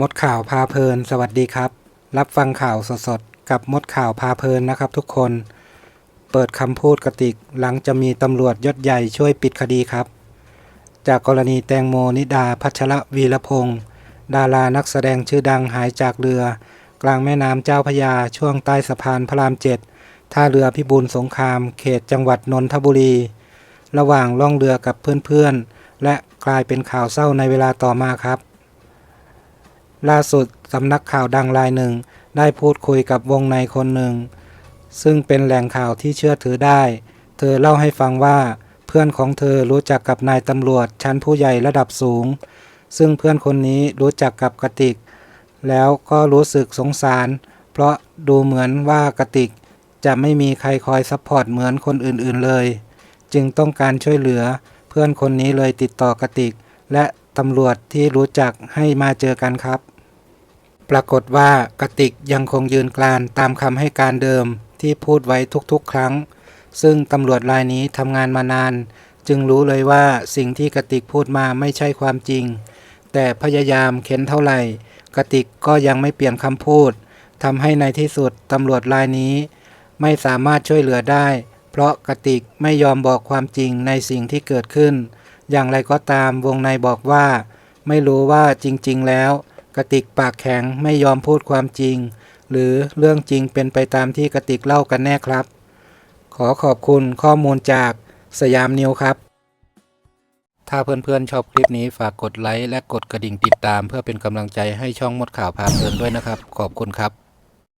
มดข่าวพาเพลิน สวัสดีครับ รับฟังข่าวสดๆ กับมดข่าวพาเพลินนะครับทุกคน เปิดคำพูดกติกหลังจะมีตำรวจยศใหญ่ช่วยปิดคดีครับ จากกรณีแตงโมนิดาพัชระวีรพงศ์ดารานักแสดงชื่อดังหายจากเรือ กลางแม่น้ำเจ้าพระยาช่วงใต้สะพานพระรามเจ็ดท่าเรือพิบูลสงคราม เขตจังหวัดนนทบุรี ระหว่างล่องเรือกับเพื่อนๆ และกลายเป็นข่าวเศร้าในเวลาต่อมาครับ ล่าสุดสำนักข่าวดังรายหนึ่ง ได้พูดคุยกับวงในคนหนึ่ง ซึ่งเป็นแหล่งข่าวที่เชื่อถือได้ เธอเล่าให้ฟังว่า เพื่อนของเธอรู้จักกับนายตำรวจชั้นผู้ใหญ่ระดับสูง ซึ่งเพื่อนคนนี้รู้จักกับกติก แล้วก็รู้สึกสงสาร เพราะดูเหมือนว่ากติก จะไม่มีใครคอยซัพพอร์ตเหมือนคนอื่นๆเลย จึงต้องการช่วยเหลือ เพื่อนคนนี้เลยติดต่อกติก และตำรวจที่รู้จักให้มาเจอกันครับ ปรากฏว่ากติกยังคงยืนกรานตามคำให้การเดิมที่พูดไว้ทุกๆ ครั้ง ซึ่งตำรวจรายนี้ทำงานมานาน จึงรู้เลยว่าสิ่งที่กติกพูดมาไม่ใช่ความจริง แต่พยายามเค้นเท่าไหร่ กติกก็ยังไม่เปลี่ยนคำพูดทำให้ในที่สุดตำรวจรายนี้ ไม่สามารถช่วยเหลือได้ เพราะกติกไม่ยอมบอกความจริงในสิ่งที่เกิดขึ้น อย่างไรก็ตามวงในบอกว่า ไม่รู้ว่าจริง ๆ แล้ว กติกปากแข็งไม่ยอมพูดความจริง หรือเรื่องจริงเป็นไปตามที่กติกเล่ากันแน่ครับ ขอขอบคุณข้อมูลจากสยามนิวครับ ถ้าเพื่อนๆชอบคลิปนี้ฝากกดไลค์และกดกระดิ่งติดตาม เพื่อเป็นกำลังใจให้ช่องมดข่าวพาเพลินด้วยนะครับ ขอบคุณครับ